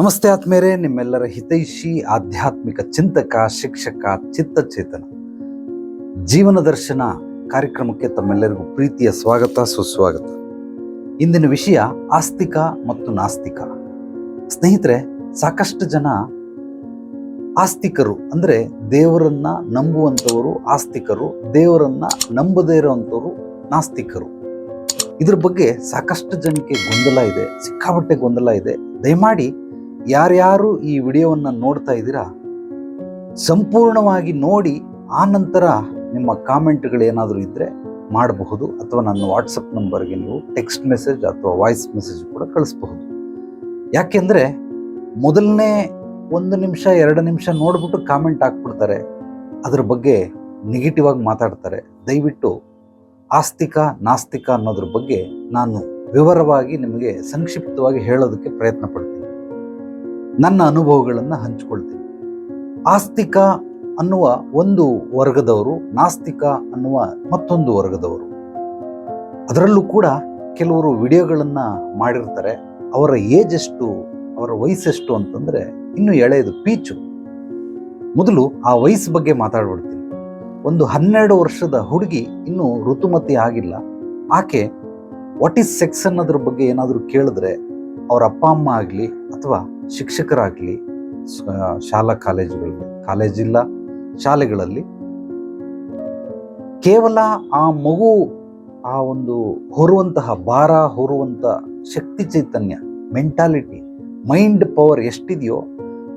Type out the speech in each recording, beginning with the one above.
ನಮಸ್ತೆ ಆತ್ಮೇರೆ ನಿಮ್ಮೆಲ್ಲರ ಹಿತೈಷಿ, ಆಧ್ಯಾತ್ಮಿಕ ಚಿಂತಕ, ಶಿಕ್ಷಕ, ಚಿತ್ತಚೇತನ. ಜೀವನ ದರ್ಶನ ಕಾರ್ಯಕ್ರಮಕ್ಕೆ ತಮ್ಮೆಲ್ಲರಿಗೂ ಪ್ರೀತಿಯ ಸ್ವಾಗತ, ಸುಸ್ವಾಗತ. ಇಂದಿನ ವಿಷಯ ಆಸ್ತಿಕ ಮತ್ತು ನಾಸ್ತಿಕ. ಸ್ನೇಹಿತರೆ, ಸಾಕಷ್ಟು ಜನ ಆಸ್ತಿಕರು, ಅಂದರೆ ದೇವರನ್ನ ನಂಬುವಂಥವರು ಆಸ್ತಿಕರು, ದೇವರನ್ನ ನಂಬದೇ ಇರುವಂಥವರು ನಾಸ್ತಿಕರು. ಇದ್ರ ಬಗ್ಗೆ ಸಾಕಷ್ಟು ಜನಕ್ಕೆ ಗೊಂದಲ ಇದೆ, ಸಿಕ್ಕಾಪಟ್ಟೆ ಗೊಂದಲ ಇದೆ. ದಯಮಾಡಿ ಯಾರ್ಯಾರು ಈ ವಿಡಿಯೋವನ್ನು ನೋಡ್ತಾ ಇದ್ದೀರಾ, ಸಂಪೂರ್ಣವಾಗಿ ನೋಡಿ ಆ ನಂತರ ನಿಮ್ಮ ಕಾಮೆಂಟ್ಗಳು ಏನಾದರೂ ಇದ್ದರೆ ಮಾಡಬಹುದು ಅಥವಾ ನನ್ನ ವಾಟ್ಸಪ್ ನಂಬರ್ಗೆ ನೀವು ಟೆಕ್ಸ್ಟ್ ಮೆಸೇಜ್ ಅಥವಾ ವಾಯ್ಸ್ ಮೆಸೇಜ್ ಕೂಡ ಕಳಿಸ್ಬಹುದು. ಯಾಕೆಂದರೆ ಮೊದಲನೇ ಒಂದು ನಿಮಿಷ, ಎರಡು ನಿಮಿಷ ನೋಡ್ಬಿಟ್ಟು ಕಾಮೆಂಟ್ ಹಾಕ್ಬಿಡ್ತಾರೆ. ಅದ್ರ ಬಗ್ಗೆ ನೆಗೆಟಿವ್ ಆಗಿ ಮಾತಾಡ್ತಾರೆ. ದಯವಿಟ್ಟು ಆಸ್ತಿಕ, ನಾಸ್ತಿಕ ಅನ್ನೋದ್ರ ಬಗ್ಗೆ ನಾನು ವಿವರವಾಗಿ ನಿಮಗೆ ಸಂಕ್ಷಿಪ್ತವಾಗಿ ಹೇಳೋದಕ್ಕೆ ಪ್ರಯತ್ನ ಪಡ್ತೀನಿ. ನನ್ನ ಅನುಭವಗಳನ್ನು ಹಂಚಿಕೊಳ್ತೀನಿ. ಆಸ್ತಿಕ ಅನ್ನುವ ಒಂದು ವರ್ಗದವರು, ನಾಸ್ತಿಕ ಅನ್ನುವ ಮತ್ತೊಂದು ವರ್ಗದವರು. ಅದರಲ್ಲೂ ಕೂಡ ಕೆಲವರು ವಿಡಿಯೋಗಳನ್ನು ಮಾಡಿರ್ತಾರೆ. ಅವರ ಏಜ್ ಎಷ್ಟು, ಅವರ ವಯಸ್ಸೆಷ್ಟು ಅಂತಂದರೆ ಇನ್ನೂ ಎಳೆಯದು ಪೀಚು. ಮೊದಲು ಆ ವಯಸ್ಸು ಬಗ್ಗೆ ಮಾತಾಡ್ಬಿಡ್ತೀನಿ. ಒಂದು ಹನ್ನೆರಡು ವರ್ಷದ ಹುಡುಗಿ ಇನ್ನೂ ಋತುಮತಿ ಆಗಿಲ್ಲ. ಆಕೆ ವಾಟ್ ಈಸ್ ಸೆಕ್ಸ್ ಅನ್ನೋದ್ರ ಬಗ್ಗೆ ಏನಾದರೂ ಕೇಳಿದ್ರೆ ಅವರ ಅಪ್ಪ, ಅಮ್ಮ ಆಗಲಿ ಅಥವಾ ಶಿಕ್ಷಕರಾಗಲಿ ಶಾಲಾ ಕಾಲೇಜುಗಳಲ್ಲಿ ಕಾಲೇಜಿಲ್ಲ ಶಾಲೆಗಳಲ್ಲಿ ಕೇವಲ ಆ ಮಗು, ಆ ಒಂದು ಹೊರುವಂತಹ ಭಾರ ಹೊರುವಂಥ ಶಕ್ತಿ ಚೈತನ್ಯ ಮೆಂಟಾಲಿಟಿ ಮೈಂಡ್ ಪವರ್ ಎಷ್ಟಿದೆಯೋ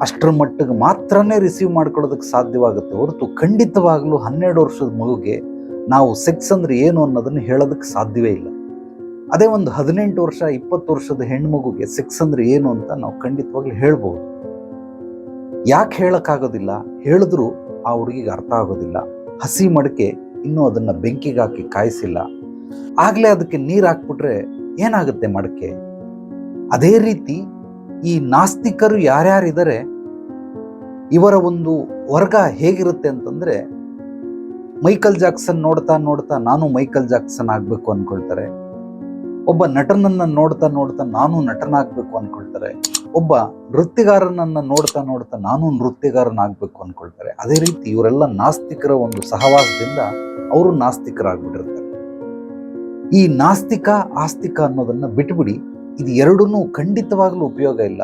ಅಷ್ಟರ ಮಟ್ಟಿಗೆ ಮಾತ್ರನೇ ರಿಸೀವ್ ಮಾಡ್ಕೊಳ್ಳೋದಕ್ಕೆ ಸಾಧ್ಯವಾಗುತ್ತೆ ಹೊರತು ಖಂಡಿತವಾಗಲೂ ಹನ್ನೆರಡು ವರ್ಷದ ಮಗುಗೆ ನಾವು ಸೆಕ್ಸ್ ಅಂದರೆ ಏನು ಅನ್ನೋದನ್ನು ಹೇಳೋದಕ್ಕೆ ಸಾಧ್ಯವೇ ಇಲ್ಲ. ಅದೇ ಒಂದು ಹದಿನೆಂಟು ವರ್ಷ, ಇಪ್ಪತ್ತು ವರ್ಷದ ಹೆಣ್ಮಗುಗೆ ಸೆಕ್ಸ್ ಅಂದ್ರೆ ಏನು ಅಂತ ನಾವು ಖಂಡಿತವಾಗ್ಲೂ ಹೇಳ್ಬೋದು. ಯಾಕೆ ಹೇಳಕ್ಕಾಗೋದಿಲ್ಲ? ಹೇಳಿದ್ರು ಆ ಹುಡುಗಿಗೆ ಅರ್ಥ ಆಗೋದಿಲ್ಲ. ಹಸಿ ಮಡಕೆ ಇನ್ನೂ ಅದನ್ನ ಬೆಂಕಿಗೆ ಹಾಕಿ ಕಾಯಿಸಿಲ್ಲ. ಆಗ್ಲೇ ಅದಕ್ಕೆ ನೀರು ಹಾಕ್ಬಿಟ್ರೆ ಏನಾಗುತ್ತೆ ಮಡಕೆ? ಅದೇ ರೀತಿ ಈ ನಾಸ್ತಿಕರು ಯಾರ್ಯಾರಿದ್ದಾರೆ? ಇವರ ಒಂದು ವರ್ಗ ಹೇಗಿರುತ್ತೆ ಅಂತಂದ್ರೆ, ಮೈಕಲ್ ಜಾಕ್ಸನ್ ನೋಡ್ತಾ ನೋಡ್ತಾ ನಾನು ಮೈಕಲ್ ಜಾಕ್ಸನ್ ಆಗಬೇಕು ಅನ್ಕೊಳ್ತಾರೆ. ಒಬ್ಬ ನಟನನ್ನ ನೋಡ್ತಾ ನೋಡ್ತಾ ನಾನು ನಟನಾಗ್ಬೇಕು ಅನ್ಕೊಳ್ತಾರೆ. ಒಬ್ಬ ನೃತ್ಯಗಾರನನ್ನ ನೋಡ್ತಾ ನೋಡ್ತಾ ನಾನು ನೃತ್ಯಗಾರನಾಗ್ಬೇಕು ಅನ್ಕೊಳ್ತಾರೆ. ಅದೇ ರೀತಿ ಇವರೆಲ್ಲ ನಾಸ್ತಿಕರ ಒಂದು ಸಹವಾಸದಿಂದ ಅವರು ನಾಸ್ತಿಕರಾಗ್ಬಿಟ್ಟಿರ್ತಾರೆ. ಈ ನಾಸ್ತಿಕ, ಆಸ್ತಿಕ ಅನ್ನೋದನ್ನ ಬಿಟ್ಬಿಡಿ, ಇದು ಎರಡೂ ಖಂಡಿತವಾಗ್ಲೂ ಉಪಯೋಗ ಇಲ್ಲ.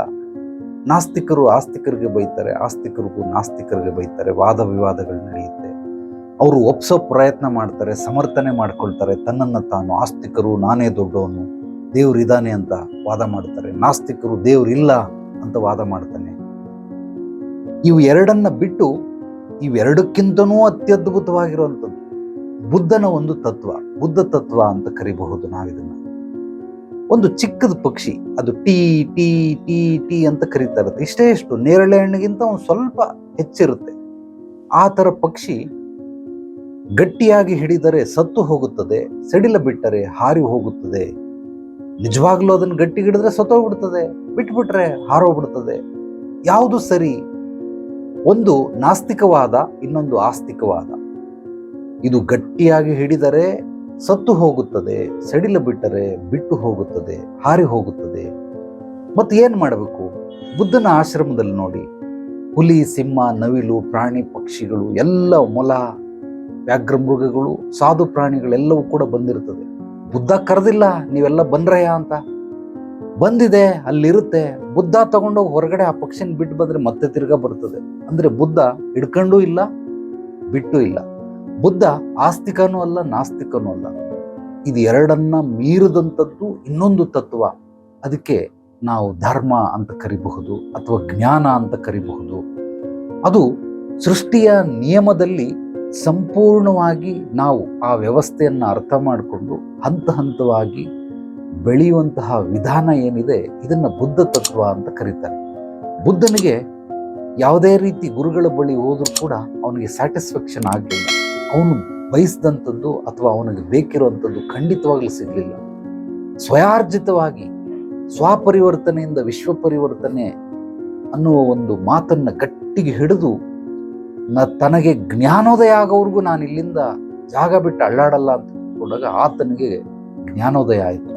ನಾಸ್ತಿಕರು ಆಸ್ತಿಕರಿಗೆ ಬೈತಾರೆ, ಆಸ್ತಿಕರಿಗೂ ನಾಸ್ತಿಕರಿಗೆ ಬೈತಾರೆ, ವಾದ ವಿವಾದಗಳು ನಡೆಯುತ್ತೆ. ಅವರು ಒಪ್ಸೋ ಪ್ರಯತ್ನ ಮಾಡ್ತಾರೆ, ಸಮರ್ಥನೆ ಮಾಡ್ಕೊಳ್ತಾರೆ, ತನ್ನನ್ನು ತಾನು ಆಸ್ತಿಕರು, ನಾನೇ ದೊಡ್ಡವನು, ದೇವ್ರು ಇದ್ದಾನೆ ಅಂತ ವಾದ ಮಾಡ್ತಾರೆ, ನಾಸ್ತಿಕರು ದೇವರಿಲ್ಲ ಅಂತ ವಾದ ಮಾಡ್ತಾನೆ. ಇವು ಎರಡನ್ನ ಬಿಟ್ಟು ಇವೆರಡಕ್ಕಿಂತನೂ ಅತ್ಯದ್ಭುತವಾಗಿರುವಂಥದ್ದು. ಬುದ್ಧನ ಒಂದು ತತ್ವ, ಬುದ್ಧ ತತ್ವ ಅಂತ ಕರಿಬಹುದು ನಾವಿದನ್ನು. ಒಂದು ಚಿಕ್ಕದ ಪಕ್ಷಿ, ಅದು ಟೀ ಟೀ ಟೀ ಟೀ ಅಂತ ಕರೀತಾ ಇರುತ್ತೆ. ಇಷ್ಟೇ ಇಷ್ಟು, ನೇರಳೆ ಹಣ್ಣಿಗಿಂತ ಒಂದು ಸ್ವಲ್ಪ ಹೆಚ್ಚಿರುತ್ತೆ. ಆ ಥರ ಪಕ್ಷಿ ಗಟ್ಟಿಯಾಗಿ ಹಿಡಿದರೆ ಸತ್ತು ಹೋಗುತ್ತದೆ, ಸಡಿಲ ಬಿಟ್ಟರೆ ಹಾರಿ ಹೋಗುತ್ತದೆ. ನಿಜವಾಗ್ಲೂ ಅದನ್ನು ಗಟ್ಟಿ ಹಿಡಿದ್ರೆ ಸತ್ತೋಗ್ಬಿಡ್ತದೆ ಬಿಟ್ಬಿಟ್ರೆ ಹಾರೋಗ್ಬಿಡ್ತದೆ ಯಾವುದು ಸರಿ? ಒಂದು ನಾಸ್ತಿಕವಾದ, ಇನ್ನೊಂದು ಆಸ್ತಿಕವಾದ. ಇದು ಗಟ್ಟಿಯಾಗಿ ಹಿಡಿದರೆ ಸತ್ತು ಹೋಗುತ್ತದೆ, ಸಡಿಲ ಬಿಟ್ಟರೆ ಬಿಟ್ಟು ಹೋಗುತ್ತದೆ, ಹಾರಿ ಹೋಗುತ್ತದೆ. ಮತ್ತೆ ಏನು ಮಾಡಬೇಕು? ಬುದ್ಧನ ಆಶ್ರಮದಲ್ಲಿ ನೋಡಿ. ಹುಲಿ, ಸಿಂಹ, ನವಿಲು, ಪ್ರಾಣಿ, ಪಕ್ಷಿಗಳು, ಎಲ್ಲ ಮೊಲ ವ್ಯಾಘ್ರ ಮೃಗಗಳು, ಸಾಧು ಪ್ರಾಣಿಗಳೆಲ್ಲವೂ ಕೂಡ ಬಂದಿರ್ತದೆ ಬುದ್ಧ ಕರೆದಿಲ್ಲ, ನೀವೆಲ್ಲ ಬಂದ್ರಯ್ಯ ಅಂತ. ಬಂದಿದೆ, ಅಲ್ಲಿರುತ್ತೆ. ಬುದ್ಧ ತಗೊಂಡೋಗಿ ಹೊರಗಡೆ ಆ ಪಕ್ಷಿನ ಬಿಟ್ಟು ಬಂದ್ರೆ ಮತ್ತೆ ತಿರ್ಗಾ ಬರ್ತದೆ. ಅಂದ್ರೆ ಬುದ್ಧ ಹಿಡ್ಕೊಂಡೂ ಇಲ್ಲ, ಬಿಟ್ಟು ಇಲ್ಲ. ಬುದ್ಧ ಆಸ್ತಿಕನೂ ಅಲ್ಲ, ನಾಸ್ತಿಕನೂ ಅಲ್ಲ. ಇದು ಎರಡನ್ನ ಮೀರಿದಂಥದ್ದು ಇನ್ನೊಂದು ತತ್ವ. ಅದಕ್ಕೆ ನಾವು ಧರ್ಮ ಅಂತ ಕರಿಬಹುದು ಅಥವಾ ಜ್ಞಾನ ಅಂತ ಕರಿಬಹುದು. ಅದು ಸೃಷ್ಟಿಯ ನಿಯಮದಲ್ಲಿ ಸಂಪೂರ್ಣವಾಗಿ ನಾವು ಆ ವ್ಯವಸ್ಥೆಯನ್ನು ಅರ್ಥ ಮಾಡಿಕೊಂಡು ಹಂತ ಹಂತವಾಗಿ ಬೆಳೆಯುವಂತಹ ವಿಧಾನ ಏನಿದೆ, ಇದನ್ನು ಬುದ್ಧ ತತ್ವ ಅಂತ ಕರೀತಾರೆ. ಬುದ್ಧನಿಗೆ ಯಾವುದೇ ರೀತಿ ಗುರುಗಳ ಬಳಿ ಹೋದರೂ ಕೂಡ ಅವನಿಗೆ ಸ್ಯಾಟಿಸ್ಫ್ಯಾಕ್ಷನ್ ಆಗಲಿಲ್ಲ. ಅವನು ಬಯಸಿದಂಥದ್ದು ಅಥವಾ ಅವನಿಗೆ ಬೇಕಿರುವಂಥದ್ದು ಖಂಡಿತವಾಗ್ಲೂ ಸಿಗಲಿಲ್ಲ. ಸ್ವಯಾರ್ಜಿತವಾಗಿ ಸ್ವಪರಿವರ್ತನೆಯಿಂದ ವಿಶ್ವ ಪರಿವರ್ತನೆ ಅನ್ನುವ ಒಂದು ಮಾತನ್ನು ಗಟ್ಟಿಗೆ ಹಿಡಿದು ನ ತನಗೆ ಜ್ಞಾನೋದಯ ಆಗೋವರೆಗೂ ನಾನು ಇಲ್ಲಿಂದ ಜಾಗ ಬಿಟ್ಟು ಅಳ್ಳಾಡಲ್ಲ ಅಂತ ಕೊಂಡಾಗ ಆತನಿಗೆ ಜ್ಞಾನೋದಯ ಆಯಿತು.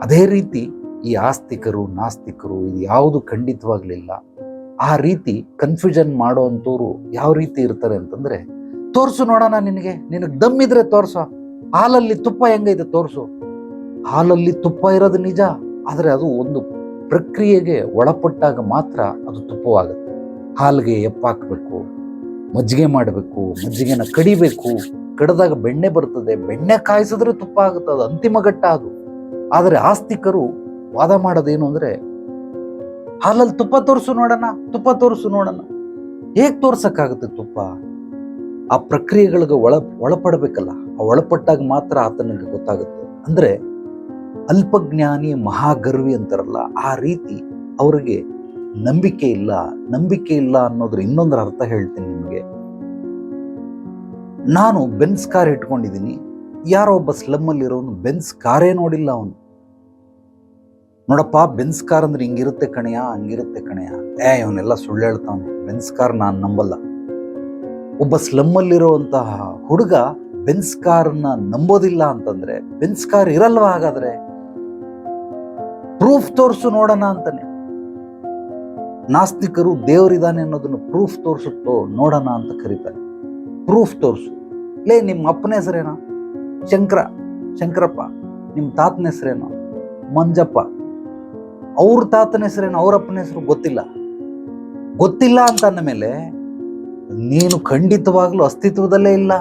ಅದೇ ರೀತಿ ಈ ಆಸ್ತಿಕರು, ನಾಸ್ತಿಕರು ಇದು ಯಾವುದು ಖಂಡಿತವಾಗಲಿಲ್ಲ. ಆ ರೀತಿ ಕನ್ಫ್ಯೂಷನ್ ಮಾಡೋವಂಥವ್ರು ಯಾವ ರೀತಿ ಇರ್ತಾರೆ ಅಂತಂದರೆ, ತೋರ್ಸು ನೋಡೋಣ ನಿನಗೆ ನಿನಗೆ ದಮ್ಮಿದ್ರೆ ತೋರ್ಸು. ಹಾಲಲ್ಲಿ ತುಪ್ಪ ಹೆಂಗೈತೆ ತೋರಿಸು. ಹಾಲಲ್ಲಿ ತುಪ್ಪ ಇರೋದು ನಿಜ, ಆದರೆ ಅದು ಒಂದು ಪ್ರಕ್ರಿಯೆಗೆ ಒಳಪಟ್ಟಾಗ ಮಾತ್ರ ಅದು ತುಪ್ಪವಾಗುತ್ತೆ. ಹಾಲಿಗೆ ಎಪ್ಪಾಕಬೇಕು ಮಜ್ಜಿಗೆ ಮಾಡಬೇಕು, ಮಜ್ಜಿಗೆನ ಕಡಿಬೇಕು, ಕಡಿದಾಗ ಬೆಣ್ಣೆ ಬರ್ತದೆ, ಬೆಣ್ಣೆ ಕಾಯಿಸಿದ್ರೆ ತುಪ್ಪ ಆಗುತ್ತೆ, ಅದು ಅಂತಿಮ ಘಟ್ಟ ಅದು. ಆದರೆ ಆಸ್ತಿಕರು ವಾದ ಮಾಡೋದೇನು ಅಂದರೆ, ಹಾಲಲ್ಲಿ ತುಪ್ಪ ತೋರಿಸು ನೋಡೋಣ, ತುಪ್ಪ ತೋರಿಸು ನೋಡೋಣ. ಹೇಗೆ ತೋರ್ಸಕ್ಕಾಗುತ್ತೆ ತುಪ್ಪ? ಆ ಪ್ರಕ್ರಿಯೆಗಳಿಗೆ ಒಳ, ಒಳಪಡಬೇಕಲ್ಲ, ಆ ಒಳಪಟ್ಟಾಗ ಮಾತ್ರ ಆತನಿಗೆ ಗೊತ್ತಾಗುತ್ತೆ. ಅಂದರೆ ಅಲ್ಪಜ್ಞಾನಿ ಮಹಾಗರ್ವಿ ಅಂತಾರಲ್ಲ, ಆ ರೀತಿ ಅವರಿಗೆ ನಂಬಿಕೆ ಇಲ್ಲ ನಂಬಿಕೆ ಇಲ್ಲ ಅನ್ನೋದ್ರ ಇನ್ನೊಂದರ ಅರ್ಥ ಹೇಳ್ತೀನಿ. ನಾನು ಬೆನ್ಸ್ ಕಾರ್ ಇಟ್ಕೊಂಡಿದ್ದೀನಿ. ಯಾರೋ ಒಬ್ಬ ಸ್ಲಮ್ಮಲ್ಲಿರೋನು ಬೆನ್ಸ್ ಕಾರೇ ನೋಡಿಲ್ಲ ಅವನು. ನೋಡಪ್ಪ, ಬೆನ್ಸ್ ಕಾರ್ ಅಂದ್ರೆ ಹಿಂಗಿರುತ್ತೆ ಕಣೆಯ? ಹಂಗಿರುತ್ತೆ ಕಣೆಯ? ಏ, ಇವನೆಲ್ಲ ಸುಳ್ಳು ಹೇಳ್ತಾವನು. ಬೆನ್ಸ್ ಕಾರ್ ನಾನು ನಂಬಲ್ಲ. ಒಬ್ಬ ಸ್ಲಮ್ಮಲ್ಲಿರುವಂತಹ ಹುಡುಗ ಬೆನ್ಸ್ ಕಾರ್ನ ನಂಬೋದಿಲ್ಲ ಅಂತಂದ್ರೆ, ಬೆನ್ಸ್ ಕಾರ್ ಇರಲ್ವಾ ಹಾಗಾದ್ರೆ? ಪ್ರೂಫ್ ತೋರಿಸು ನೋಡೋಣ ಅಂತಾನೆ. ನಾಸ್ತಿಕರು ದೇವರಿದ್ದಾನೆ ಅನ್ನೋದನ್ನು ಪ್ರೂಫ್ ತೋರಿಸುತ್ತೋ ನೋಡೋಣ ಅಂತ ಕರೀತಾರೆ. ಪ್ರೂಫ್ ತೋರಿಸು. ಲೇ ನಿಮ್ಮ ಅಪ್ಪನ ಹೆಸರೇನೋ? ಶಂಕರ, ಶಂಕರಪ್ಪ ನಿಮ್ಮ ತಾತನ ಹೆಸರೇನೋ? ಮಂಜಪ್ಪ. ಅವ್ರ ತಾತನ ಹೆಸರೇನು, ಅವ್ರ ಅಪ್ಪನ ಹೆಸರು ಗೊತ್ತಿಲ್ಲ. ಗೊತ್ತಿಲ್ಲ ಅಂತ ಅಂದ ಮೇಲೆ ನೀನು ಖಂಡಿತವಾಗ್ಲೂ ಅಸ್ತಿತ್ವದಲ್ಲೇ ಇಲ್ಲ.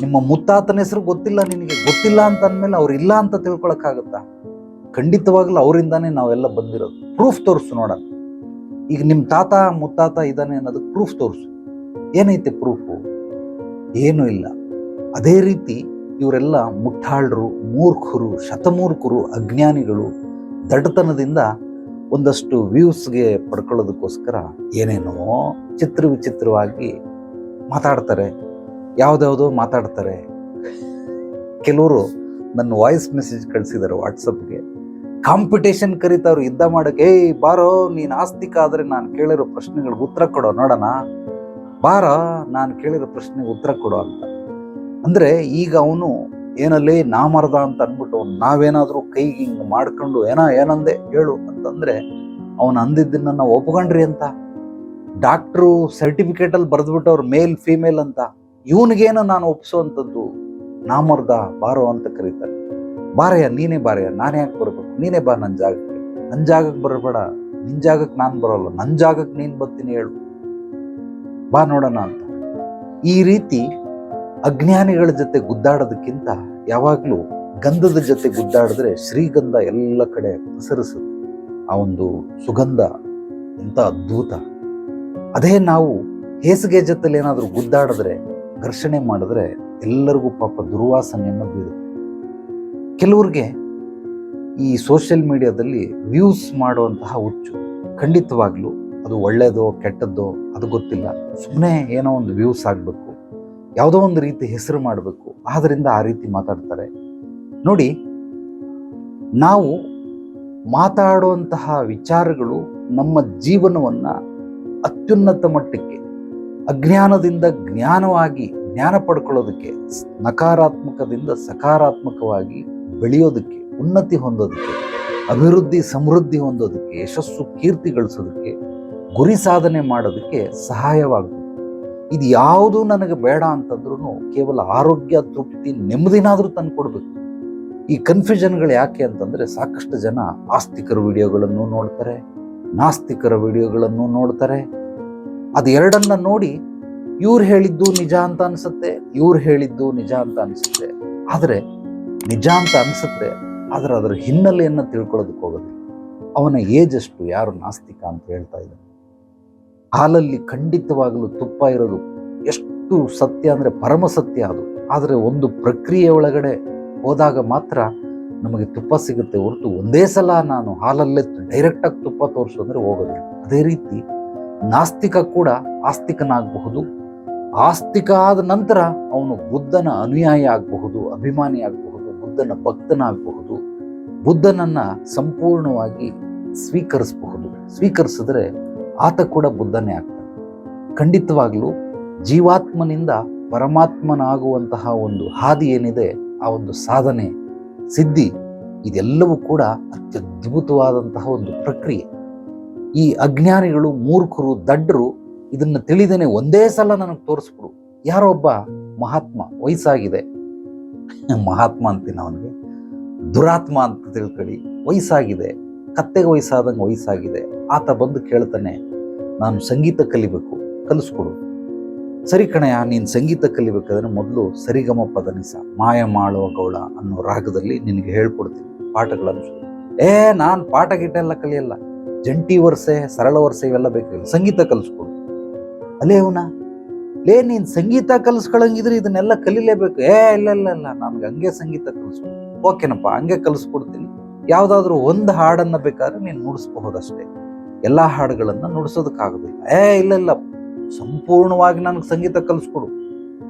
ನಿಮ್ಮ ಮುತ್ತಾತನ ಹೆಸರು ಗೊತ್ತಿಲ್ಲ, ನಿನಗೆ ಗೊತ್ತಿಲ್ಲ ಅಂತ ಅಂದಮೇಲೆ ಅವ್ರು ಇಲ್ಲ ಅಂತ ತಿಳ್ಕೊಳಕ್ಕಾಗತ್ತಾ? ಖಂಡಿತವಾಗ್ಲೂ ಅವರಿಂದಾನೇ ನಾವೆಲ್ಲ ಬಂದಿರೋದು. ಪ್ರೂಫ್ ತೋರಿಸು ನೋಡೋಣ. ಈಗ ನಿಮ್ಮ ತಾತ, ಮುತ್ತಾತ ಇದ್ದಾನೆ ಅನ್ನೋದಕ್ಕೆ ಪ್ರೂಫ್ ತೋರಿಸು. ಏನೈತೆ ಪ್ರೂಫು ಏನೂ ಇಲ್ಲ. ಅದೇ ರೀತಿ ಇವರೆಲ್ಲ ಮುಟ್ಟಾಳರು ಮೂರ್ಖರು, ಶತಮೂರ್ಖರು, ಅಜ್ಞಾನಿಗಳು ದಡ್ಡತನದಿಂದ ಒಂದಷ್ಟು ವ್ಯೂಸ್ಗೆ ಪಡ್ಕೊಳ್ಳೋದಕ್ಕೋಸ್ಕರ ಏನೇನೋ ಚಿತ್ರ ವಿಚಿತ್ರವಾಗಿ ಮಾತಾಡ್ತಾರೆ. ಯಾವುದ್ಯಾವುದೋ ಮಾತಾಡ್ತಾರೆ. ಕೆಲವರು ನನ್ನ ವಾಯ್ಸ್ ಮೆಸೇಜ್ ಕಳಿಸಿದ್ದಾರೆ ವಾಟ್ಸಪ್ಗೆ. ಕಾಂಪಿಟೇಷನ್ ಕರಿತಾವ್ರು ಯುದ್ಧ ಮಾಡೋಕ್ಕೆ, ಏಯ್ ಬಾರೋ, ನೀನು ಆಸ್ತಿಕ ಆದರೆ ನಾನು ಕೇಳಿರೋ ಪ್ರಶ್ನೆಗಳಿಗೆ ಉತ್ತರ ಕೊಡೋ, ನೋಡೋಣ. ಬಾರ ನಾನು ಕೇಳಿದ ಪ್ರಶ್ನೆಗೆ ಉತ್ತರ ಕೊಡೋ ಅಂತ. ಅಂದರೆ ಈಗ ಅವನು ಏನಲ್ಲಿ ನಾ ಮರದ ಅಂತ ಅಂದ್ಬಿಟ್ಟು ನಾವೇನಾದರೂ ಕೈಗೆ ಹಿಂಗೆ ಮಾಡ್ಕೊಂಡು ಏನೋ ಏನಂದೆ ಹೇಳು ಅಂತಂದರೆ ಅವನು ಅಂದಿದ್ದನ್ನ ನಾವು ಒಪ್ಕೊಂಡ್ರಿ ಅಂತ. ಡಾಕ್ಟ್ರು ಸರ್ಟಿಫಿಕೇಟಲ್ಲಿ ಬರೆದ್ಬಿಟ್ಟು ಅವ್ರು ಮೇಲ್ ಫೀಮೇಲ್ ಅಂತ. ಇವನಿಗೇನು ನಾನು ಒಪ್ಸೋವಂಥದ್ದು ನಾ ಮರ್ದ ಬಾರೋ ಅಂತ ಕರೀತಾರೆ. ಬಾರಯ್ಯ, ನೀನೇ ಬಾರಯ್ಯ, ನಾನೇ ಯಾಕೆ ಬರಬೇಕು? ನೀನೇ ಬಾ ನನ್ನ ಜಾಗಕ್ಕೆ. ನನ್ನ ಜಾಗಕ್ಕೆ ಬರಬೇಡ. ನಿನ್ನ ಜಾಗಕ್ಕೆ ನಾನು ಬರೋಲ್ಲ. ನನ್ನ ಜಾಗಕ್ಕೆ ನೀನು ಬರ್ತೀನಿ ಹೇಳು. ಬಾ ನೋಡೋಣ ಅಂತ. ಈ ರೀತಿ ಅಜ್ಞಾನಿಗಳ ಜೊತೆ ಗುದ್ದಾಡೋದಕ್ಕಿಂತ ಯಾವಾಗಲೂ ಗಂಧದ ಜೊತೆ ಗುದ್ದಾಡಿದ್ರೆ ಶ್ರೀಗಂಧ ಎಲ್ಲ ಕಡೆ ಪಸರಿಸುತ್ತೆ. ಆ ಒಂದು ಸುಗಂಧ ಎಂಥ ಅದ್ಭುತ. ಅದೇ ನಾವು ಹೇಸಿಗೆ ಜೊತೆಲಿ ಏನಾದರೂ ಗುದ್ದಾಡಿದ್ರೆ, ಘರ್ಷಣೆ ಮಾಡಿದ್ರೆ ಎಲ್ಲರಿಗೂ ಪಾಪ ದುರ್ವಾಸನೆಯನ್ನು ಬೀರುತ್ತೆ. ಕೆಲವ್ರಿಗೆ ಈ ಸೋಷಿಯಲ್ ಮೀಡಿಯಾದಲ್ಲಿ ವ್ಯೂಸ್ ಮಾಡುವಂತಹ ಹುಚ್ಚು ಖಂಡಿತವಾಗ್ಲೂ ಅದು ಒಳ್ಳೆಯದೋ ಕೆಟ್ಟದ್ದೋ ಅದು ಗೊತ್ತಿಲ್ಲ. ಸುಮ್ಮನೆ ಏನೋ ಒಂದು ವ್ಯೂಸ್ ಆಗಬೇಕು. ಯಾವುದೋ ಒಂದು ರೀತಿ ಹೆಸರು ಮಾಡಬೇಕು. ಆದ್ದರಿಂದ ಆ ರೀತಿ ಮಾತಾಡ್ತಾರೆ. ನೋಡಿ, ನಾವು ಮಾತಾಡುವಂತಹ ವಿಚಾರಗಳು ನಮ್ಮ ಜೀವನವನ್ನು ಅತ್ಯುನ್ನತ ಮಟ್ಟಕ್ಕೆ, ಅಜ್ಞಾನದಿಂದ ಜ್ಞಾನವಾಗಿ, ಜ್ಞಾನ ಪಡ್ಕೊಳ್ಳೋದಕ್ಕೆ, ನಕಾರಾತ್ಮಕದಿಂದ ಸಕಾರಾತ್ಮಕವಾಗಿ ಬೆಳೆಯೋದಕ್ಕೆ, ಉನ್ನತಿ ಹೊಂದೋದಕ್ಕೆ, ಅಭಿವೃದ್ಧಿ ಸಮೃದ್ಧಿ ಹೊಂದೋದಕ್ಕೆ, ಯಶಸ್ಸು ಕೀರ್ತಿ ಗಳಿಸೋದಕ್ಕೆ ಗುರಿ ಸಾಧನೆ ಮಾಡೋದಕ್ಕೆ ಸಹಾಯವಾಗಬೇಕು ಇದು ಯಾವುದು ನನಗೆ ಬೇಡ ಅಂತಂದ್ರೂ ಕೇವಲ ಆರೋಗ್ಯ, ತೃಪ್ತಿ, ನೆಮ್ಮದಿನಾದರೂ ತಂದು ಕೊಡಬೇಕು. ಈ ಕನ್ಫ್ಯೂಷನ್ಗಳು ಯಾಕೆ ಅಂತಂದರೆ ಸಾಕಷ್ಟು ಜನ ಆಸ್ತಿಕರ ವಿಡಿಯೋಗಳನ್ನು ನೋಡ್ತಾರೆ, ನಾಸ್ತಿಕರ ವಿಡಿಯೋಗಳನ್ನು ನೋಡ್ತಾರೆ. ಅದು ಎರಡನ್ನ ನೋಡಿ ಇವ್ರು ಹೇಳಿದ್ದು ನಿಜ ಅಂತ ಅನಿಸುತ್ತೆ, ಇವ್ರು ಹೇಳಿದ್ದು ನಿಜ ಅಂತ ಅನಿಸುತ್ತೆ. ಆದರೆ ನಿಜ ಅಂತ ಅನಿಸುತ್ತೆ, ಆದರೆ ಅದರ ಹಿನ್ನೆಲೆಯನ್ನು ತಿಳ್ಕೊಳ್ಳೋದಕ್ಕೆ ಹೋಗೋದಿಲ್ಲ. ಅವನ ಏಜ್ ಅಷ್ಟು ಯಾರು ನಾಸ್ತಿಕ ಅಂತ ಹೇಳ್ತಾ ಇದ್ದಾನೆ. ಹಾಲಲ್ಲಿ ಖಂಡಿತವಾಗಲೂ ತುಪ್ಪ ಇರೋದು ಎಷ್ಟು ಸತ್ಯ ಅಂದರೆ ಪರಮ ಸತ್ಯ ಅದು. ಆದರೆ ಒಂದು ಪ್ರಕ್ರಿಯೆ ಒಳಗಡೆ ಹೋದಾಗ ಮಾತ್ರ ನಮಗೆ ತುಪ್ಪ ಸಿಗುತ್ತೆ ಹೊರತು ಒಂದೇ ಸಲ ನಾನು ಹಾಲಲ್ಲೇ ಡೈರೆಕ್ಟಾಗಿ ತುಪ್ಪ ತೋರಿಸು ಅಂದರೆ ಹೋಗೋದಿಲ್ಲ. ಅದೇ ರೀತಿ ನಾಸ್ತಿಕ ಕೂಡ ಆಸ್ತಿಕನಾಗಬಹುದು. ಆಸ್ತಿಕ ಆದ ನಂತರ ಅವನು ಬುದ್ಧನ ಅನುಯಾಯಿ ಆಗಬಹುದು, ಅಭಿಮಾನಿ ಆಗಬಹುದು, ಬುದ್ಧನ ಭಕ್ತನಾಗಬಹುದು. ಬುದ್ಧನನ್ನು ಸಂಪೂರ್ಣವಾಗಿ ಸ್ವೀಕರಿಸಬಹುದು. ಸ್ವೀಕರಿಸಿದ್ರೆ ಆತ ಕೂಡ ಬುದ್ಧನೇ ಆಗ್ತಾನೆ. ಖಂಡಿತವಾಗ್ಲೂ ಜೀವಾತ್ಮನಿಂದ ಪರಮಾತ್ಮನಾಗುವಂತಹ ಒಂದು ಹಾದಿ ಏನಿದೆ, ಆ ಒಂದು ಸಾಧನೆ, ಸಿದ್ಧಿ, ಇದೆಲ್ಲವೂ ಕೂಡ ಅತ್ಯದ್ಭುತವಾದಂತಹ ಒಂದು ಪ್ರಕ್ರಿಯೆ. ಈ ಅಜ್ಞಾನಿಗಳು ಮೂರ್ಖರು ದಡ್ಡರು ಇದನ್ನು ತಿಳಿದೇನೆ ಒಂದೇ ಸಲ ನನಗೆ ತೋರಿಸ್ಬಿಡು. ಯಾರೋ ಒಬ್ಬ ಮಹಾತ್ಮ, ವಯಸ್ಸಾಗಿದೆ. ಮಹಾತ್ಮ ಅಂತೀನಿ ಅವನಿಗೆ. ದುರಾತ್ಮ ಅಂತ ತಿಳ್ಕೊಳ್ಳಿ. ವಯಸ್ಸಾಗಿದೆ. ಕತ್ತೆಗೆ ವಯಸ್ಸಾದಂಗೆ ವಯಸ್ಸಾಗಿದೆ. ಆತ ಬಂದು ಕೇಳ್ತಾನೆ ನಾನು ಸಂಗೀತ ಕಲಿಬೇಕು, ಕಲಿಸ್ಕೊಡು. ಸರಿ ಕಣಯ್ಯ, ನೀನು ಸಂಗೀತ ಕಲಿಬೇಕಾದ್ರೆ ಮೊದಲು ಸರಿಗಮ ಪದನಿಸ, ಮಾಯ ಮಾಡುವ ಗೌಳ ಅನ್ನೋ ರಾಗದಲ್ಲಿ ನಿನಗೆ ಹೇಳ್ಕೊಡ್ತೀನಿ, ಪಾಠಗಳನ್ನು. ಏ, ನಾನು ಪಾಠ ಗೀಟ ಎಲ್ಲ ಕಲಿಯಲ್ಲ. ಜಂಟಿ ವರ್ಷೆ ಸರಳ ವರ್ಷೆ ಇವೆಲ್ಲ ಬೇಕಾಗಿಲ್ಲ. ಸಂಗೀತ ಕಲಿಸ್ಕೊಡು. ಅಲ್ಲೇ ಅವನ? ಲೇ, ನೀನು ಸಂಗೀತ ಕಲಿಸ್ಕೊಳಂಗಿದ್ರೆ ಇದನ್ನೆಲ್ಲ ಕಲಿಲೇಬೇಕು. ಏ, ಇಲ್ಲ ಇಲ್ಲ ಇಲ್ಲ, ನನ್ಗೆ ಹಂಗೆ ಸಂಗೀತ ಕಲಿಸ್ಕೊಡು. ಓಕೆನಪ್ಪ, ಹಂಗೆ ಕಲಿಸ್ಕೊಡ್ತೀನಿ. ಯಾವುದಾದ್ರೂ ಒಂದು ಹಾಡನ್ನು ಬೇಕಾದ್ರೆ ನೀನು ನುಡಿಸ್ಬಹುದಷ್ಟೇ. ಎಲ್ಲಾ ಹಾಡುಗಳನ್ನು ನುಡಿಸೋದಕ್ಕಾಗೋದಿಲ್ಲ. ಏ ಇಲ್ಲ ಇಲ್ಲ. ಸಂಪೂರ್ಣವಾಗಿ ನನಗೆ ಸಂಗೀತ ಕಲಿಸ್ಕೊಡು.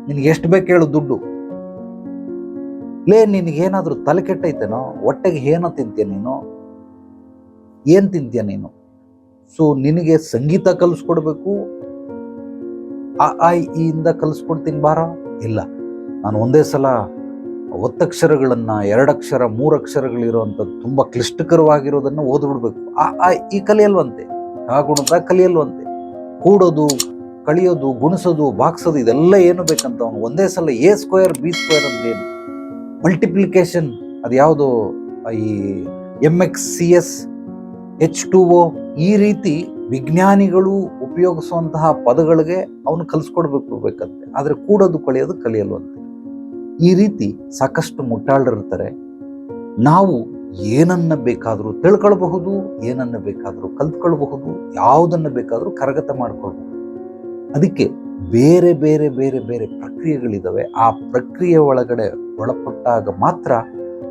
ನಿನಗೆ ಎಷ್ಟು ಬೇಕು ಹೇಳು ದುಡ್ಡು. ಲೇ ನಿನಗೇನಾದರೂ ತಲೆ ಕೆಟ್ಟೈತೇನೋ? ಹೊಟ್ಟೆಗೆ ಏನೋ ತಿಂತೀಯ ನೀನು? ಏನು ತಿಂತೀಯ ನೀನು? ಸೊ ನಿನಗೆ ಸಂಗೀತ ಕಲಿಸ್ಕೊಡ್ಬೇಕು? ಆ ಆ ಇ, ಇಂದ ಕಲಿಸ್ಕೊಡ್ತೀನಿ ಬಾರ? ಇಲ್ಲ. ನಾನು ಒಂದೇ ಸಲ ಒತ್ತಕ್ಷರಗಳನ್ನ ಎರಡಕ್ಷರ, ಮೂರಕ್ಷರಗಳಿರುವಂಥದ್ದು ತುಂಬ ಕ್ಲಿಷ್ಟಕರವಾಗಿರೋದನ್ನು ಓದ್ಬಿಡ್ಬೇಕು. ಆ ಆ, ಈ ಕಲಿಯಲ್ವಂತೆ. ಆ ಗುಣದ ಕಲಿಯಲ್ವಂತೆ. ಕೂಡೋದು, ಕಳಿಯೋದು, ಗುಣಿಸೋದು ಬಾಗ್ಸೋದು ಇದೆಲ್ಲ ಏನು ಬೇಕಂತ ಅವನು ಒಂದೇ ಸಲ ಎ ಸ್ಕ್ವೇರ್, ಬಿ ಸ್ಕ್ವೇರ್ ಅಂತ ಏನು? ಮಲ್ಟಿಪ್ಲಿಕೇಶನ್ ಅದು ಯಾವುದು? ಈ M X C S H two O ಈ ರೀತಿ ವಿಜ್ಞಾನಿಗಳು ಉಪಯೋಗಿಸುವಂತಹ ಪದಗಳಿಗೆ ಅವನು ಕಲಿಸ್ಕೊಡ್ಬೇಕು ಬೇಕಂತೆ. ಆದರೆ ಕೂಡೋದು ಕಳಿಯೋದು ಕಲಿಯಲ್ವಂತೆ. ಈ ರೀತಿ ಸಾಕಷ್ಟು ಮುಟ್ಟಾಳರಿರ್ತಾರೆ ನಾವು ಏನನ್ನ ಬೇಕಾದರೂ ತಿಳ್ಕೊಳ್ಬಹುದು, ಏನನ್ನ ಬೇಕಾದರೂ ಕಲ್ತ್ಕೊಳ್ಬಹುದು, ಯಾವುದನ್ನು ಬೇಕಾದರೂ ಕರಗತ ಮಾಡ್ಕೊಳ್ಬಹುದು. ಅದಕ್ಕೆ ಬೇರೆ ಬೇರೆ ಬೇರೆ ಬೇರೆ ಪ್ರಕ್ರಿಯೆಗಳಿದ್ದಾವೆ ಆ ಪ್ರಕ್ರಿಯೆ ಒಳಗಡೆ ಒಳಪಟ್ಟಾಗ ಮಾತ್ರ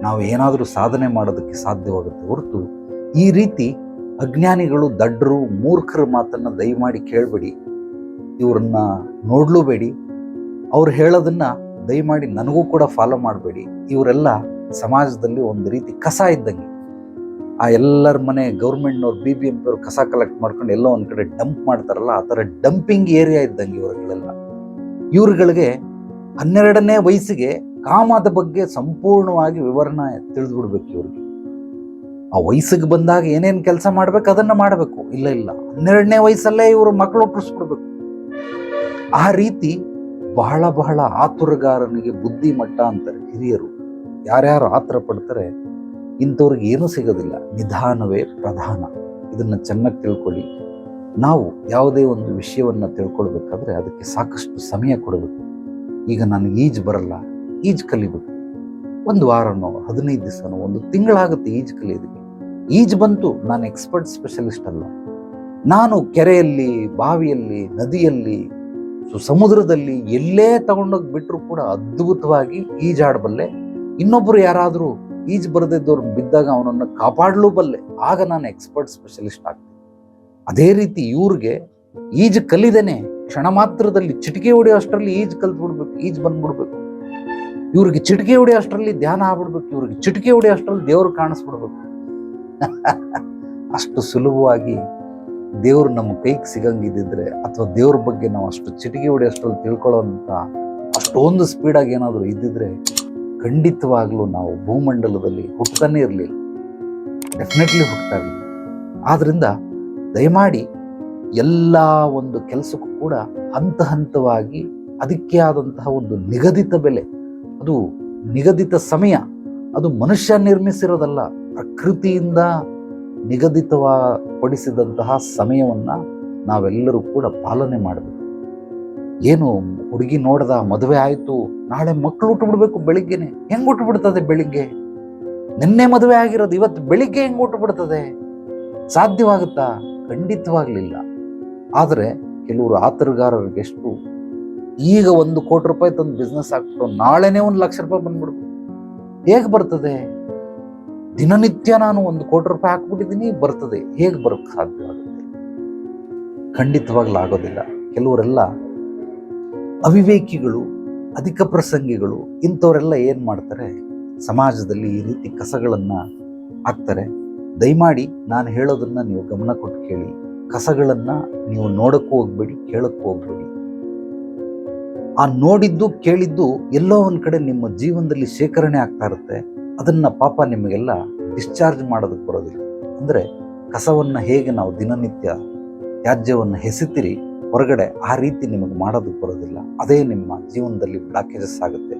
ನಾವು ಏನಾದರೂ ಸಾಧನೆ ಮಾಡೋದಕ್ಕೆ ಸಾಧ್ಯವಾಗುತ್ತೆ ಹೊರತು ಈ ರೀತಿ ಅಜ್ಞಾನಿಗಳು ದಡ್ಡರು ಮೂರ್ಖರ ಮಾತನ್ನು ದಯಮಾಡಿ ಕೇಳಬೇಡಿ. ಇವ್ರನ್ನ ನೋಡ್ಲೂಬೇಡಿ ಅವ್ರು ಹೇಳೋದನ್ನ ದಯಮಾಡಿ ನನಗೂ ಕೂಡ ಫಾಲೋ ಮಾಡಬೇಡಿ. ಇವರೆಲ್ಲ ಸಮಾಜದಲ್ಲಿ ಒಂದು ರೀತಿ ಕಸ ಇದ್ದಂಗೆ. ಆ ಎಲ್ಲರ ಮನೆ ಗೌರ್ಮೆಂಟ್ನವ್ರು ಬಿ ಬಿ ಎಂ ಪಿ ಅವ್ರು ಕಸ ಕಲೆಕ್ಟ್ ಮಾಡ್ಕೊಂಡು ಎಲ್ಲೋ ಒಂದು ಕಡೆ ಡಂಪ್ ಮಾಡ್ತಾರಲ್ಲ, ಆ ಥರ ಡಂಪಿಂಗ್ ಏರಿಯಾ ಇದ್ದಂಗೆ ಇವರುಗಳೆಲ್ಲ. ಇವ್ರುಗಳಿಗೆ ಹನ್ನೆರಡನೇ ವಯಸ್ಸಿಗೆ ಕಾಮದ ಬಗ್ಗೆ ಸಂಪೂರ್ಣವಾಗಿ ವಿವರಣೆ ತಿಳಿದ್ಬಿಡ್ಬೇಕು ಇವ್ರಿಗೆ. ಆ ವಯಸ್ಸಿಗೆ ಬಂದಾಗ ಏನೇನು ಕೆಲಸ ಮಾಡ್ಬೇಕು ಅದನ್ನು ಮಾಡಬೇಕು. ಇಲ್ಲ ಇಲ್ಲ. ಹನ್ನೆರಡನೇ ವಯಸ್ಸಲ್ಲೇ ಇವರು ಮಕ್ಕಳು ಹುಟ್ಟಿಸ್ಬಿಡ್ಬೇಕು ಆ ರೀತಿ ಬಹಳ ಬಹಳ ಆತುರಗಾರನಿಗೆ ಬುದ್ಧಿಮಟ್ಟ ಅಂತಾರೆ ಹಿರಿಯರು. ಯಾರ್ಯಾರು ಆತರ ಪಡ್ತಾರೆ ಇಂಥವ್ರಿಗೆ ಏನೂ ಸಿಗೋದಿಲ್ಲ. ನಿಧಾನವೇ ಪ್ರಧಾನ. ಇದನ್ನ ಚೆನ್ನಾಗಿ ತಿಳ್ಕೊಳ್ಳಿ. ನಾವು ಯಾವುದೇ ಒಂದು ವಿಷಯವನ್ನ ತಿಳ್ಕೊಳ್ಬೇಕಾದ್ರೆ ಅದಕ್ಕೆ ಸಾಕಷ್ಟು ಸಮಯ ಕೊಡಬೇಕು. ಈಗ ನನಗೆ ಈಜು ಬರಲ್ಲ, ಈಜು ಕಲಿಬೇಕು. ಒಂದು ವಾರನೋ, ಹದಿನೈದು ದಿವಸನೋ, ಒಂದು ತಿಂಗಳಾಗುತ್ತೆ ಈಜು ಕಲಿಯೋದಕ್ಕೆ. ಈಜು ಬಂತು, ನಾನು ಎಕ್ಸ್ಪರ್ಟ್ ಸ್ಪೆಷಲಿಸ್ಟ್ ಅಲ್ಲ. ನಾನು ಕೆರೆಯಲ್ಲಿ, ಬಾವಿಯಲ್ಲಿ, ನದಿಯಲ್ಲಿ ಸೊ ಸಮುದ್ರದಲ್ಲಿ ಎಲ್ಲೇ ತಗೊಂಡೋಗಿ ಬಿಟ್ಟರು ಕೂಡ ಅದ್ಭುತವಾಗಿ ಈಜಾಡಬಲ್ಲೆ ಇನ್ನೊಬ್ಬರು ಯಾರಾದರೂ ಈಜು ಬರದಿದ್ದವ್ರು ಬಿದ್ದಾಗ ಅವನನ್ನು ಕಾಪಾಡಲೂ ಬಲ್ಲೆ. ಆಗ ನಾನು ಎಕ್ಸ್ಪರ್ಟ್ ಸ್ಪೆಷಲಿಸ್ಟ್ ಆಗ್ತೀನಿ. ಅದೇ ರೀತಿ ಇವ್ರಿಗೆ ಈಜು ಕಲಿದೇನೆ ಕ್ಷಣ ಮಾತ್ರದಲ್ಲಿ ಚಿಟಿಕೆ ಹೊಡೆಯೋ ಅಷ್ಟರಲ್ಲಿ ಈಜು ಕಲ್ತ್ಬಿಡ್ಬೇಕು, ಈಜು ಬಂದ್ಬಿಡ್ಬೇಕು. ಇವ್ರಿಗೆ ಚಿಟಿಕೆ ಹೊಡೆಯೋ ಅಷ್ಟರಲ್ಲಿ ಧ್ಯಾನ ಆಗ್ಬಿಡ್ಬೇಕು, ಇವ್ರಿಗೆ ಚಿಟಿಕೆ ಹೊಡೆಯೋ ಅಷ್ಟರಲ್ಲಿ ದೇವ್ರು ಕಾಣಿಸ್ಬಿಡ್ಬೇಕು. ಅಷ್ಟು ಸುಲಭವಾಗಿ ದೇವ್ರು ನಮ್ಮ ಕೈಗೆ ಸಿಗಂಗಿದ್ದಿದ್ರೆ ಅಥವಾ ದೇವ್ರ ಬಗ್ಗೆ ನಾವು ಅಷ್ಟು ಚಿಟಿಕೆ ಹೊಡಿ ಅಷ್ಟರಲ್ಲಿ ತಿಳ್ಕೊಳ್ಳೋಂಥ ಅಷ್ಟೊಂದು ಸ್ಪೀಡಾಗಿ ಏನಾದರೂ ಇದ್ದಿದ್ರೆ ಖಂಡಿತವಾಗ್ಲೂ ನಾವು ಭೂಮಂಡಲದಲ್ಲಿ ಹುಟ್ಟತಾನೇ ಇರಲಿಲ್ಲ. ಡೆಫಿನೆಟ್ಲಿ ಹುಟ್ಟತಾ ಇರಲಿಲ್ಲ. ಆದ್ರಿಂದ ದಯಮಾಡಿ ಎಲ್ಲ ಒಂದು ಕೆಲಸಕ್ಕೂ ಕೂಡ ಹಂತ ಹಂತವಾಗಿ ಅದಕ್ಕೆ ಆದಂತಹ ಒಂದು ನಿಗದಿತ ಬೆಲೆ, ಅದು ನಿಗದಿತ ಸಮಯ, ಅದು ಮನುಷ್ಯ ನಿರ್ಮಿಸಿರೋದಲ್ಲ, ಪ್ರಕೃತಿಯಿಂದ ನಿಗದಿತಪಡಿಸಿದಂತಹ ಸಮಯವನ್ನ ನಾವೆಲ್ಲರೂ ಕೂಡ ಪಾಲನೆ ಮಾಡಬೇಕು. ಏನು ಹುಡುಗಿ ನೋಡ್ದ ಮದುವೆ ಆಯ್ತು, ನಾಳೆ ಮಕ್ಕಳು ಊಟ ಬಿಡ್ಬೇಕು ಬೆಳಿಗ್ಗೆನೆ. ಹೆಂಗ್ ಊಟ ಬಿಡ್ತದೆ ಬೆಳಿಗ್ಗೆ? ನಿನ್ನೆ ಮದುವೆ ಆಗಿರೋದು, ಇವತ್ತು ಬೆಳಿಗ್ಗೆ ಹೆಂಗ್ ಊಟ ಬಿಡ್ತದೆ ಸಾಧ್ಯವಾಗುತ್ತಾ? ಖಂಡಿತವಾಗಲಿಲ್ಲ. ಆದರೆ ಕೆಲವರು ಆತರಗಾರರಿಗೆ ಎಷ್ಟು ಈಗ ಒಂದು ಕೋಟಿ ರೂಪಾಯಿ ತಂದು ಬಿಸ್ನೆಸ್ ಹಾಕ್ಬಿಟ್ಟು ನಾಳೆನೇ ಒಂದು ಲಕ್ಷ ರೂಪಾಯಿ ಬಂದ್ಬಿಡ್ಬೇಕು ಹೇಗೆ ಬರ್ತದೆ? ದಿನನಿತ್ಯ ನಾನು ಒಂದು ಕೋಟಿ ರೂಪಾಯಿ ಹಾಕ್ಬಿಟ್ಟಿದ್ದೀನಿ, ಬರ್ತದೆ. ಹೇಗೆ ಬರೋಕ್ಕೆ ಸಾಧ್ಯವಾಗುತ್ತೆ ಖಂಡಿತವಾಗ್ಲೂ ಆಗೋದಿಲ್ಲ ಕೆಲವರೆಲ್ಲ ಅವಿವೇಕಿಗಳು, ಅಧಿಕ ಪ್ರಸಂಗಿಗಳು, ಇಂಥವರೆಲ್ಲ ಏನು ಮಾಡ್ತಾರೆ? ಸಮಾಜದಲ್ಲಿ ಈ ರೀತಿ ಕಸಗಳನ್ನು ಹಾಕ್ತಾರೆ. ದಯಮಾಡಿ ನಾನು ಹೇಳೋದನ್ನು ನೀವು ಗಮನ ಕೊಟ್ಟು ಕೇಳಿ. ಕಸಗಳನ್ನು ನೀವು ನೋಡೋಕ್ಕೂ ಹೋಗ್ಬೇಡಿ ಕೇಳೋಕ್ಕೂ ಹೋಗ್ಬೇಡಿ. ಆ ನೋಡಿದ್ದು, ಕೇಳಿದ್ದು ಎಲ್ಲೋ ಒಂದು ಕಡೆ ನಿಮ್ಮ ಜೀವನದಲ್ಲಿ ಶೇಖರಣೆ ಆಗ್ತಾ ಇರುತ್ತೆ. ಅದನ್ನ ಪಾಪ ನಿಮಗೆಲ್ಲ ಡಿಸ್ಚಾರ್ಜ್ ಮಾಡೋದಕ್ಕೆ ಬರೋದಿಲ್ಲ. ಅಂದರೆ ಕಸವನ್ನು ಹೇಗೆ ನಾವು ದಿನನಿತ್ಯ ತ್ಯಾಜ್ಯವನ್ನು ಹೆಸಿತಿರಿ ಹೊರಗಡೆ ಆ ರೀತಿ ನಿಮಗೆ ಮಾಡೋದಕ್ಕೆ ಬರೋದಿಲ್ಲ. ಅದೇ ನಿಮ್ಮ ಜೀವನದಲ್ಲಿ ಬ್ಲಾಕೇಜಸ್ ಆಗುತ್ತೆ.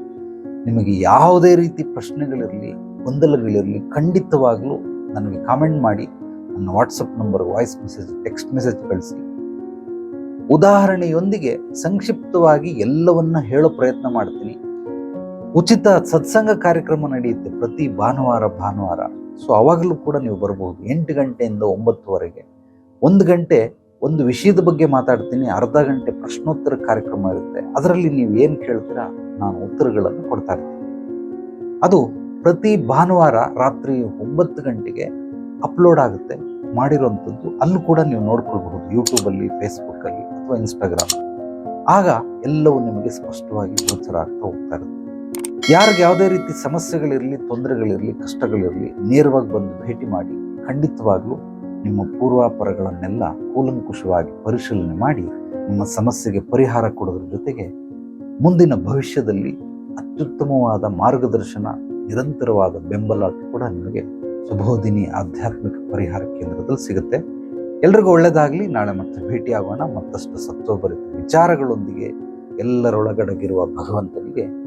ನಿಮಗೆ ಯಾವುದೇ ರೀತಿ ಪ್ರಶ್ನೆಗಳಿರಲಿ, ಗೊಂದಲಗಳಿರಲಿ, ಖಂಡಿತವಾಗಲೂ ನನಗೆ ಕಾಮೆಂಟ್ ಮಾಡಿ, ನನ್ನ WhatsApp number voice message text message ಕಳಿಸಿ. ಉದಾಹರಣೆಯೊಂದಿಗೆ ಸಂಕ್ಷಿಪ್ತವಾಗಿ ಎಲ್ಲವನ್ನ ಹೇಳೋ ಪ್ರಯತ್ನ ಮಾಡ್ತೀನಿ. ಉಚಿತ ಸತ್ಸಂಗ ಕಾರ್ಯಕ್ರಮ ನಡೆಯುತ್ತೆ ಪ್ರತಿ ಭಾನುವಾರ ಭಾನುವಾರ. ಸೊ ಅವಾಗಲೂ ಕೂಡ ನೀವು ಬರಬಹುದು ಎಂಟು ಗಂಟೆಯಿಂದ ಒಂಬತ್ತುವರೆಗೆ. ಒಂದು ಗಂಟೆ ಒಂದು ವಿಷಯದ ಬಗ್ಗೆ ಮಾತಾಡ್ತೀನಿ. ಅರ್ಧ ಗಂಟೆ ಪ್ರಶ್ನೋತ್ತರ ಕಾರ್ಯಕ್ರಮ ಇರುತ್ತೆ. ಅದರಲ್ಲಿ ನೀವು ಏನು ಕೇಳ್ತೀರಾ? ನಾನು ಉತ್ತರಗಳನ್ನು ಕೊಡ್ತಾ ಇರ್ತೀನಿ. ಅದು ಪ್ರತಿ ಭಾನುವಾರ ರಾತ್ರಿ ಒಂಬತ್ತು ಗಂಟೆಗೆ ಅಪ್ಲೋಡ್ ಆಗುತ್ತೆ. ಮಾಡಿರುವಂಥದ್ದು ಅಲ್ಲೂ ಕೂಡ ನೀವು ನೋಡ್ಕೊಳ್ಬಹುದು. ಯೂಟ್ಯೂಬಲ್ಲಿ ಫೇಸ್ಬುಕ್ಕಲ್ಲಿ ಅಥವಾ ಇನ್ಸ್ಟಾಗ್ರಾಮ್ ಆಗ ಎಲ್ಲವೂ ನಿಮಗೆ ಸ್ಪಷ್ಟವಾಗಿ ಗೋಚರ ಆಗ್ತಾ ಹೋಗ್ತಾ ಇರುತ್ತೆ. ಯಾರಿಗೆ ಯಾವುದೇ ರೀತಿ ಸಮಸ್ಯೆಗಳಿರಲಿ, ತೊಂದರೆಗಳಿರಲಿ, ಕಷ್ಟಗಳಿರಲಿ ನೇರವಾಗಿ ಬಂದು ಭೇಟಿ ಮಾಡಿ ಖಂಡಿತವಾಗಲೂ ನಿಮ್ಮ ಪೂರ್ವಾಪರಗಳನ್ನೆಲ್ಲ ಕೂಲಂಕುಷವಾಗಿ ಪರಿಶೀಲನೆ ಮಾಡಿ ನಿಮ್ಮ ಸಮಸ್ಯೆಗೆ ಪರಿಹಾರ ಕೊಡೋದ್ರ ಜೊತೆಗೆ ಮುಂದಿನ ಭವಿಷ್ಯದಲ್ಲಿ ಅತ್ಯುತ್ತಮವಾದ ಮಾರ್ಗದರ್ಶನ, ನಿರಂತರವಾದ ಬೆಂಬಲ ಕೂಡ ನಿಮಗೆ ಸುಬೋಧಿನಿ ಆಧ್ಯಾತ್ಮಿಕ ಪರಿಹಾರ ಕೇಂದ್ರದಲ್ಲಿ ಸಿಗುತ್ತೆ. ಎಲ್ರಿಗೂ ಒಳ್ಳೆಯದಾಗಲಿ ನಾಳೆ ಮತ್ತೆ ಭೇಟಿಯಾಗೋಣ. ಮತ್ತಷ್ಟು ಸತ್ವಭರಿತ ವಿಚಾರಗಳೊಂದಿಗೆ ಎಲ್ಲರೊಳಗಡಗಿರುವ ಭಗವಂತನಿಗೆ